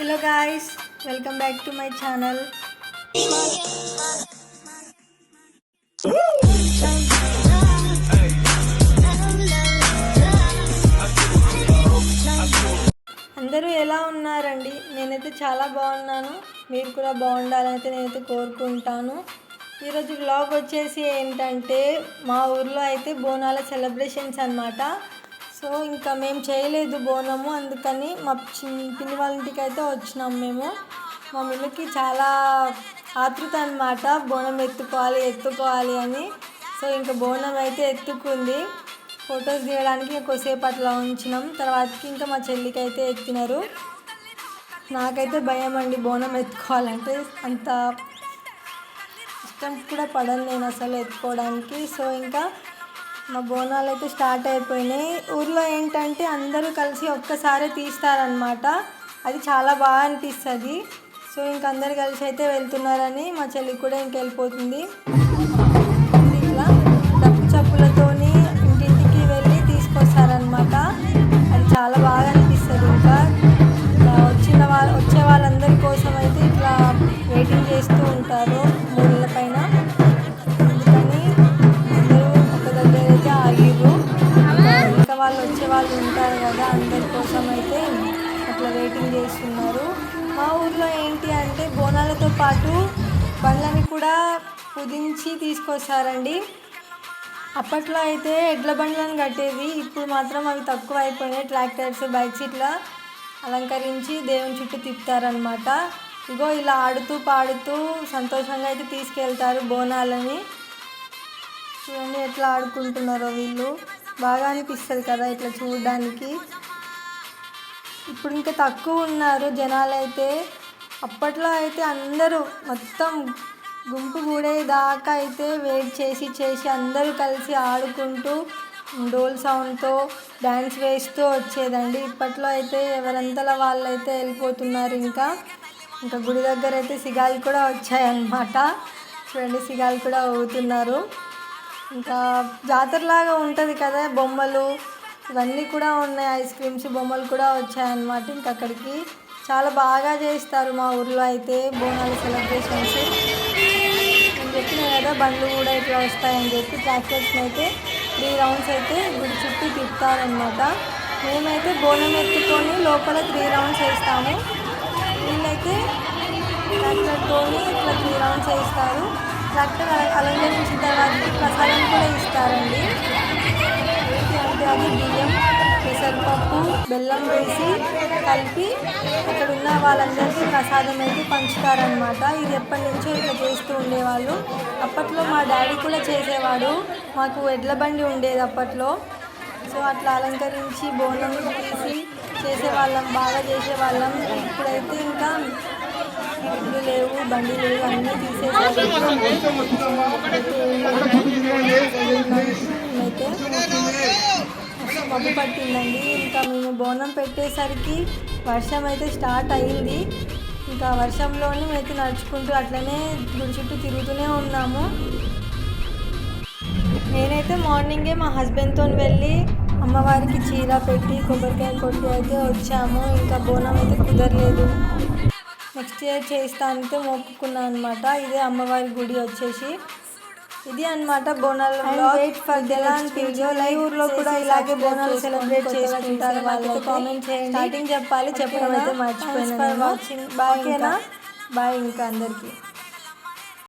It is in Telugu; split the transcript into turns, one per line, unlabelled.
Hello guys welcome back to my channel అందరూ ఎలా ఉన్నారండి? నేనైతే చాలా బాగున్నాను. మీరు కూడా బాగుండాలని అయితే నేనైతే కోరుకుంటాను. ఈరోజు బ్లాగ్ వచ్చేసి ఏంటంటే మా ఊర్లో అయితే బోనాల సెలబ్రేషన్స్ అనమాట సో ఇంకా మేము చేయలేదు బోనము. అందుకని మా చిన్ పిన్ని వాళ్ళ ఇంటికి అయితే వచ్చినాం మేము. మా మిల్లుకి చాలా ఆతృత అనమాట బోనం ఎత్తుకోవాలి ఎత్తుకోవాలి అని. సో ఇంకా బోనం అయితే ఎత్తుకుంది. ఫొటోస్ తీయడానికి కొద్దిసేపు అట్లా ఉంచినాం. తర్వాతకి ఇంకా మా చెల్లికి అయితే ఎత్తినారు. నాకైతే భయం అండి బోనం ఎత్తుకోవాలంటే. అంత ఇష్టం కూడా పడను నేను అసలు ఎత్తుకోవడానికి. సో ఇంకా మా బోనాలు అయితే స్టార్ట్ అయిపోయినాయి. ఊర్లో ఏంటంటే అందరూ కలిసి ఒక్కసారే తీస్తారనమాట అది చాలా బాగా అనిపిస్తుంది. సో ఇంక అందరు కలిసి అయితే వెళ్తున్నారని మా చెల్లి కూడా ఇంకెళ్ళిపోతుంది. వాళ్ళు వచ్చే వాళ్ళు ఉంటారు కదా అందరి కోసం అయితే అట్లా వెయిటింగ్ చేస్తున్నారు. మా ఊర్లో ఏంటి అంటే బోనాలతో పాటు బండ్లని కూడా కుదించి తీసుకొస్తారండి అప్పట్లో అయితే ఎడ్ల బండ్లను కట్టేది ఇప్పుడు మాత్రం అవి తక్కువ అయిపోయినాయి. ట్రాక్టర్స్ బైక్స్ ఇట్లా అలంకరించి దేవుని చుట్టూ తిప్పుతారనమాట ఇగో ఇలా ఆడుతూ పాడుతూ సంతోషంగా అయితే తీసుకెళ్తారు బోనాలని. చూడండి ఎట్లా ఆడుకుంటున్నారో వీళ్ళు. బాగా అనిపిస్తుంది కదా ఇట్లా చూడడానికి. ఇప్పుడు ఇంకా తక్కువ ఉన్నారు జనాలు అయితే అప్పట్లో అయితే అందరూ మొత్తం గుంపు కూడేదాకా అయితే వెయిట్ చేసి చేసి అందరూ కలిసి ఆడుకుంటూ డోల్ సౌండ్తో డ్యాన్స్ వేస్తూ వచ్చేదండి. ఇప్పట్లో అయితే ఎవరంతలా వాళ్ళైతే వెళ్ళిపోతున్నారు ఇంకా. ఇంకా గుడి దగ్గర అయితే సిగాలు కూడా వచ్చాయన్నమాట. చూడండి సిగాలు కూడా అవుతున్నారు ఇంకా జాతరలాగా ఉంటుంది కదా బొమ్మలు. ఇవన్నీ కూడా ఉన్నాయి ఐస్ క్రీమ్స్ బొమ్మలు కూడా వచ్చాయన్నమాట. ఇంకా అక్కడికి చాలా బాగా చేస్తారు మా ఊర్లో అయితే బోనాలు సెలబ్రేషన్స్. నేను చెప్పిన కదా బండ్లు కూడా ఇట్లా వస్తాయని చెప్పి ట్రాక్టర్స్ని అయితే త్రీ రౌండ్స్ అయితే గుడి చుట్టూ తిప్పుతారనమాట మేమైతే బోనం ఎత్తుకొని లోపల త్రీ రౌండ్స్ వేస్తాము. వీళ్ళైతే ట్రాక్టర్తోని ఇట్లా త్రీ రౌండ్స్ వేస్తారు. ట్రాక్టర్ అల- అలంకరించిన తర్వాత ప్రసాదం కూడా ఇస్తారండి. అది? బియ్యం పెసరపప్పు బెల్లం వేసి కలిపి అక్కడ ఉన్న వాళ్ళందరికీ ప్రసాదం అయితే పంచుతారనమాట ఇది ఎప్పటి నుంచో ఇట్లా చేస్తూ ఉండేవాళ్ళు. అప్పట్లో మా డాడీ కూడా చేసేవాడు. మాకు ఎడ్ల బండి ఉండేది అప్పట్లో. సో అట్లా అలంకరించి బోనం తీసి చేసేవాళ్ళం బాగా చేసేవాళ్ళం. ఇప్పుడైతే ఇంకా ఇల్లు లేవు బండి లేవు అన్నీ తీసేసారు. అయితే మబ్బు పట్టిందండి. ఇంకా మేము బోనం పెట్టేసరికి వర్షం అయితే స్టార్ట్ అయింది. ఇంకా వర్షంలోనే అయితే నడుచుకుంటూ అట్లనే గుడి చుట్టూ తిరుగుతూనే ఉన్నాము. నేనైతే మార్నింగే మా హస్బెండ్తో వెళ్ళి అమ్మవారికి చీర పెట్టి కొబ్బరికాయ కొట్టి అయితే వచ్చాము. ఇంకా బోనం అయితే కుదరలేదు. నెక్స్ట్ ఇయర్ చేస్తానంటే మొక్కుకున్నాను అనమాట ఇదే అమ్మవారి గుడి వచ్చేసి. ఇది అన్నమాట బోనాల వెయిట్ ఫర్ దెలాన్ లైవ్ ఊర్లో కూడా ఇలాగే బోనాలు సెలబ్రేట్ చేసుకుంటారు వాళ్ళైతే కామెంట్ చేయండి. స్టార్టింగ్ చెప్పాలి చెప్పడం అయితే మర్చిపోయినా వాచింగ్ బాయ్ బాయ్ ఇంకా అందరికీ.